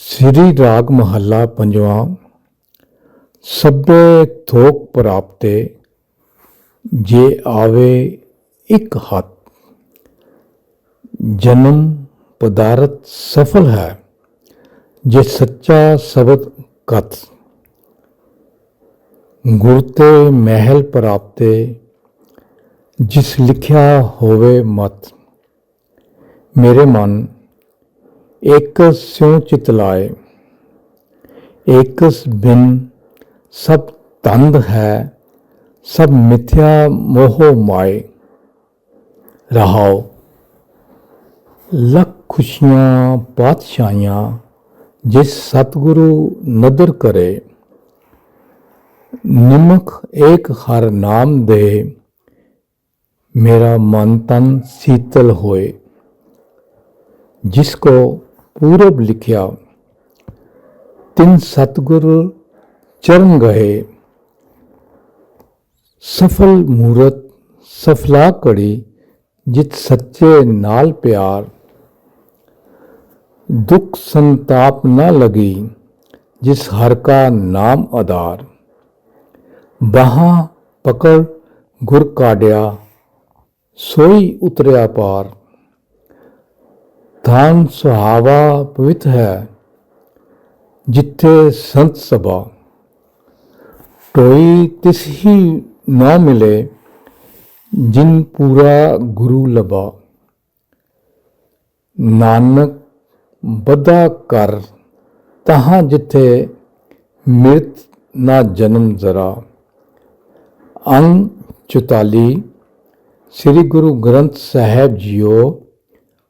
ਸ੍ਰੀ ਰਾਗ ਮਹੱਲਾ ਪੰਜਵਾਂ, ਸਭੇ ਥੋਕ ਪ੍ਰਾਪਤੇ, ਜੇ ਆਵੇ ਇੱਕ ਹੱਥ, ਜਨਮ ਪਦਾਰਥ ਸਫਲ ਹੈ, ਜੇ ਸੱਚਾ ਸ਼ਬਦ ਕਥ। ਗੁਰ ਤੇ ਮਹਿਲ ਪ੍ਰਾਪਤੇ, ਜਿਸ ਲਿਖਿਆ ਹੋਵੇ ਮਤ ਮੇਰੇ ਮਨ ਇੱਕ ਸਿਉ ਚਿਤ ਲਾਏ ਏਕਸ ਬਿਨ ਸਭ ਤੰਦ ਹੈ ਸਭ ਮਿਥਿਆ ਮੋਹ ਮਾਏ ਰਹਾਓ ਲੱਖ ਖੁਸ਼ੀਆਂ ਪਾਤਸ਼ਾਹੀਆਂ ਜਿਸ ਸਤਿਗੁਰੂ ਨਦਰ ਕਰੇ ਨਿਮਕ ਏਕ ਹਰ ਨਾਮ ਦੇ ਮੇਰਾ ਮਨ ਤਨ ਸੀਤਲ ਹੋਏ जिसको पूरब लिखिया, तिन सतगुर चरण गए। सफल मूरत सफला कड़ी जित सच्चे नाल प्यार। दुख संताप न लगी, जिस हर का नाम आधार। बाहा पकड़ गुर काढ़िया सोई उतरिया पार। ਥਾਨ ਸੁਹਾਵਾ ਪਵਿੱਤ ਹੈ, ਜਿੱਥੇ ਸੰਤ ਸਭਾ। ਟੋਈ ਤਿਸ ਹੀ ਨਾ ਮਿਲੇ, ਜਿਨ ਪੂਰਾ ਗੁਰੂ ਲਬਾ ਨਾਨਕ ਬਦਾ ਕਰ, ਤਹਾਂ ਜਿੱਥੇ ਮਿਰਤ ਨਾ ਜਨਮ ਜ਼ਰਾ। ਅੰਗ 44 ਸ੍ਰੀ ਗੁਰੂ ਗ੍ਰੰਥ ਸਾਹਿਬ ਜੀਓ